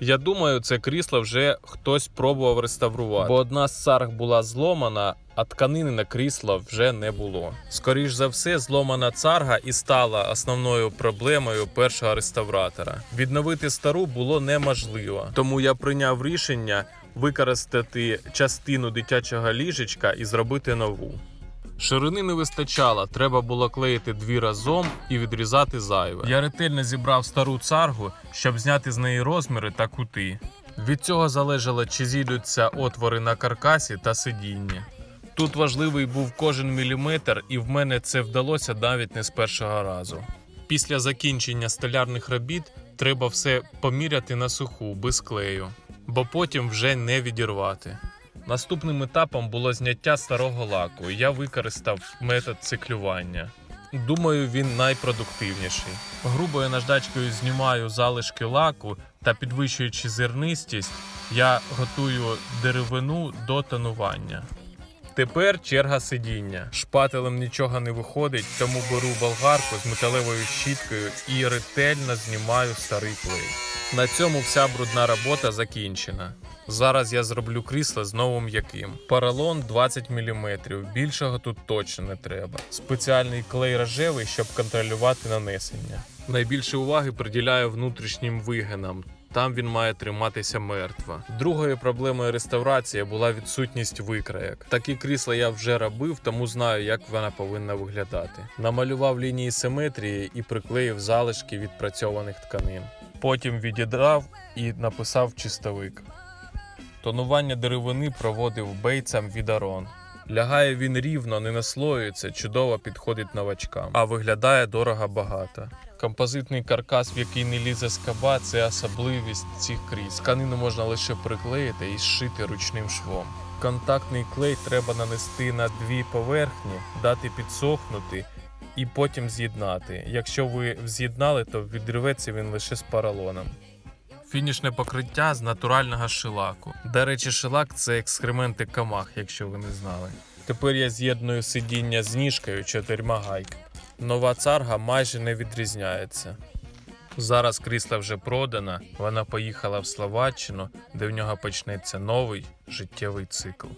Я думаю, це крісло вже хтось пробував реставрувати, бо одна з царг була зломана, а тканини на крісло вже не було. Скоріш за все, зломана царга і стала основною проблемою першого реставратора. Відновити стару було неможливо, тому я прийняв рішення використати частину дитячого ліжечка і зробити нову. Ширини не вистачало, треба було клеїти дві разом і відрізати зайве. Я ретельно зібрав стару царгу, щоб зняти з неї розміри та кути. Від цього залежало, чи зійдуться отвори на каркасі та сидінні. Тут важливий був кожен міліметр, і в мене це вдалося навіть не з першого разу. Після закінчення столярних робіт треба все поміряти на суху, без клею, бо потім вже не відірвати. Наступним етапом було зняття старого лаку, і я використав метод циклювання. Думаю, він найпродуктивніший. Грубою наждачкою знімаю залишки лаку та підвищуючи зернистість, я готую деревину до тонування. Тепер черга сидіння. Шпателем нічого не виходить, тому беру болгарку з металевою щіткою і ретельно знімаю старий клей. На цьому вся брудна робота закінчена. Зараз я зроблю крісло знову м'яким. Поролон 20 мм, більшого тут точно не треба. Спеціальний клей рожевий, щоб контролювати нанесення. Найбільше уваги приділяю внутрішнім вигинам. Там він має триматися мертво. Другою проблемою реставрації була відсутність викраєк. Такі крісла я вже робив, тому знаю, як вона повинна виглядати. Намалював лінії симетрії і приклеїв залишки відпрацьованих тканин. Потім відідрав і написав чистовик. Тонування деревини проводив бейцам від Арон. Лягає він рівно, не наслоюється, чудово підходить новачкам, а виглядає дорого багато. Композитний каркас, в який не лізе скаба, це особливість цих кріс. Тканину можна лише приклеїти і зшити ручним швом. Контактний клей треба нанести на дві поверхні, дати підсохнути і потім з'єднати. Якщо ви з'єднали, то відриветься він лише з поролоном. Фінішне покриття з натурального шилаку. До речі, шилак це екскременти камах, якщо ви не знали. Тепер я з'єдную сидіння з ніжкою чотирма гайками. Нова царга майже не відрізняється. Зараз крісла вже продана, вона поїхала в Словаччину, де в нього почнеться новий життєвий цикл.